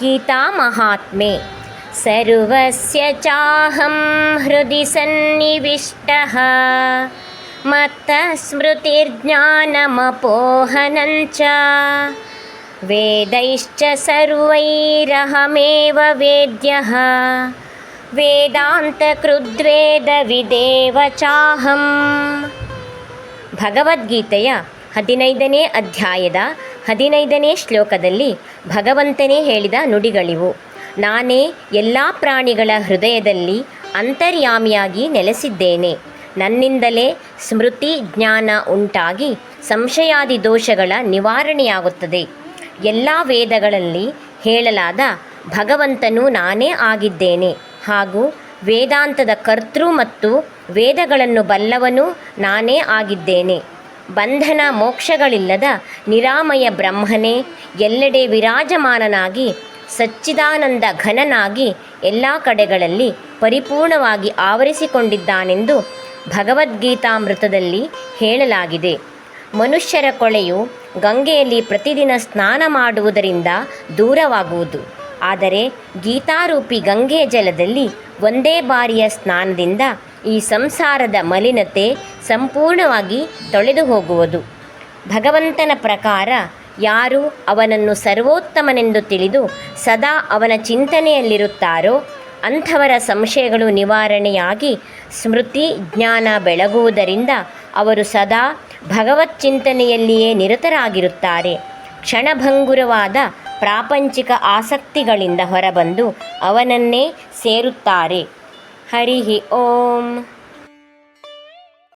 गीतामहात्म्ये सर्वस्य चाहं हृदि सन्निविष्टः मत्तः स्मृतिर्ज्ञानमपोहनं च वेदैश्च सर्वैरहमेव वेद्यः ವೇದಾಂತಕೃದ್ವೇದವಿದೇವ ಚಾಹಂ ಭಗವದ್ಗೀತೆಯ ಹದಿನೈದನೇ ಅಧ್ಯಾಯದ ಹದಿನೈದನೇ ಶ್ಲೋಕದಲ್ಲಿ ಭಗವಂತನೇ ಹೇಳಿದ ನುಡಿಗಳಿವು. ನಾನೇ ಎಲ್ಲ ಪ್ರಾಣಿಗಳ ಹೃದಯದಲ್ಲಿ ಅಂತರ್ಯಾಮಿಯಾಗಿ ನೆಲೆಸಿದ್ದೇನೆ. ನನ್ನಿಂದಲೇ ಸ್ಮೃತಿ ಜ್ಞಾನ ಉಂಟಾಗಿ ಸಂಶಯಾದಿ ದೋಷಗಳ ನಿವಾರಣೆಯಾಗುತ್ತದೆ. ಎಲ್ಲ ವೇದಗಳಲ್ಲಿ ಹೇಳಲಾದ ಭಗವಂತನು ನಾನೇ ಆಗಿದ್ದೇನೆ. ಹಾಗೂ ವೇದಾಂತದ ಕರ್ತೃ ಮತ್ತು ವೇದಗಳನ್ನು ಬಲ್ಲವನು ನಾನೇ ಆಗಿದ್ದೇನೆ. ಬಂಧನ ಮೋಕ್ಷಗಳಿಲ್ಲದ ನಿರಾಮಯ ಬ್ರಹ್ಮನೇ, ಎಲ್ಲೆಡೆ ವಿರಾಜಮಾನನಾಗಿ, ಸಚ್ಚಿದಾನಂದ ಘನನಾಗಿ ಎಲ್ಲ ಕಡೆಗಳಲ್ಲಿ ಪರಿಪೂರ್ಣವಾಗಿ ಆವರಿಸಿಕೊಂಡಿದ್ದಾನೆಂದು ಭಗವದ್ಗೀತಾಮೃತದಲ್ಲಿ ಹೇಳಲಾಗಿದೆ. ಮನುಷ್ಯರ ಕೊಳೆಯು ಗಂಗೆಯಲ್ಲಿ ಪ್ರತಿದಿನ ಸ್ನಾನ ಮಾಡುವುದರಿಂದ ದೂರವಾಗುವುದು. ಆದರೆ ಗೀತಾರೂಪಿ ಗಂಗೆಯ ಜಲದಲ್ಲಿ ಒಂದೇ ಬಾರಿಯ ಸ್ನಾನದಿಂದ ಈ ಸಂಸಾರದ ಮಲಿನತೆ ಸಂಪೂರ್ಣವಾಗಿ ತೊಳೆದು ಹೋಗುವುದು ಭಗವಂತನ ಪ್ರಕಾರ ಯಾರು ಅವನನ್ನು ಸರ್ವೋತ್ತಮನೆಂದು ತಿಳಿದು ಸದಾ ಅವನ ಚಿಂತನೆಯಲ್ಲಿರುತ್ತಾರೋ ಅಂಥವರ ಸಂಶಯಗಳು ನಿವಾರಣೆಯಾಗಿ ಸ್ಮೃತಿ ಜ್ಞಾನ ಬೆಳಗುವುದರಿಂದ ಅವರು ಸದಾ ಭಗವತ್ ಚಿಂತನೆಯಲ್ಲಿಯೇ ನಿರತರಾಗಿರುತ್ತಾರೆ. ಕ್ಷಣಭಂಗುರವಾದ ಪ್ರಾಪಂಚಿಕ ಆಸಕ್ತಿಗಳಿಂದ ಹೊರಬಂದು ಅವನನ್ನೇ ಸೇರುತ್ತಾರೆ. हरिः ओम।